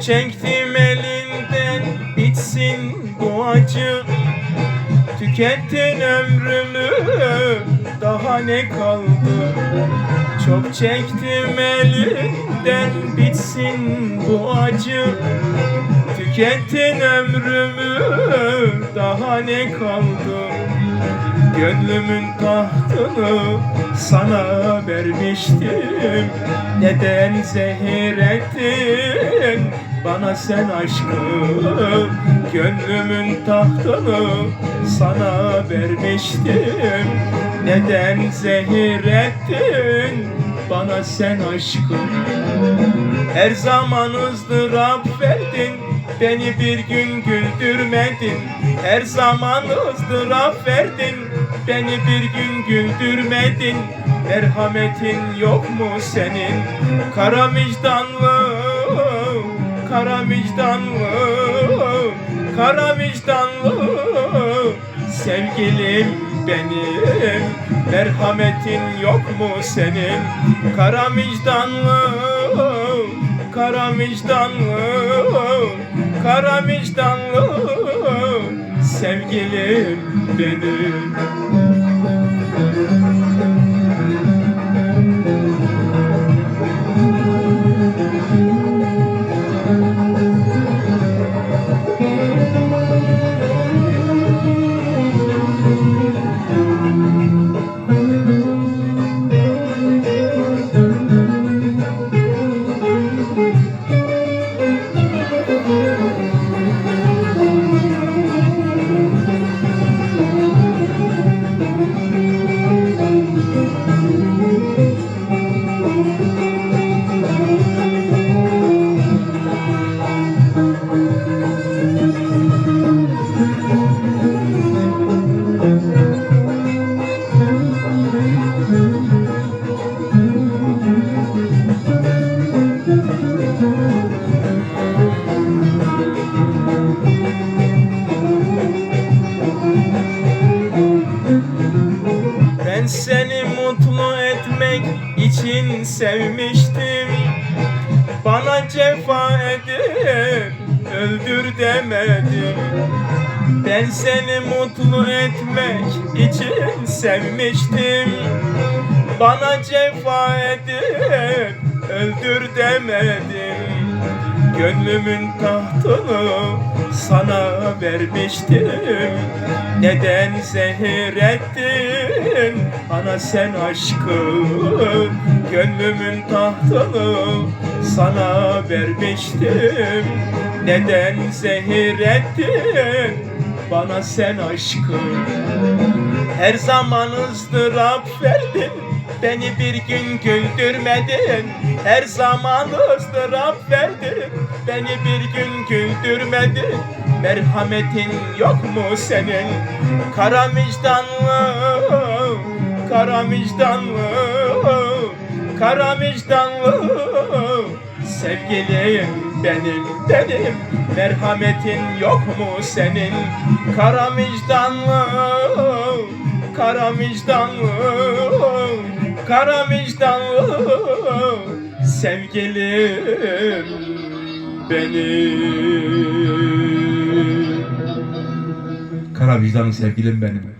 Çektim elinden bitsin bu acı. Tükettin ömrümü daha ne kaldı? Çok çektim elinden bitsin bu acı. Tükettin ömrümü daha ne kaldı? Gönlümün tahtını sana vermiştim. Neden zehir ettin bana sen aşkı Gönlümün tahtını sana vermiştim. Neden zehir ettin? Bana sen aşkı her zaman ızdırap verdin. Beni bir gün güldürmedin. Her zaman ızdırap verdin. Beni bir gün güldürmedin. Merhametin yok mu senin? Kara vicdanlı Kara vicdanlı Kara vicdanlı. Sevgilim benim Merhametin yok mu senin? Kara vicdanlı Kara vicdanlı Kara vicdanlı. Sevgilim benim için sevmiştim. Bana cefa edip öldür demedim. Ben seni mutlu etmek için sevmiştim. Bana cefa edip öldür demedim. Gönlümün tahtını sana vermiştim. Neden zehir ettin? Bana sen aşkı Gönlümün tahtını sana vermiştim. Neden zehir ettin? Bana sen aşkı Her zaman ızdırap verdin. Beni bir gün güldürmedin. Her zaman ızdırap verdin. Beni bir gün güldürmedin. Merhametin yok mu senin? Kara vicdanlı Kara vicdanlı Kara vicdanlı Sevgilim benim benim. Merhametin yok mu senin? Kara vicdanlı Kara vicdanlı Kara vicdanlı Sevgilim benim. Kara vicdanlı sevgilim benim.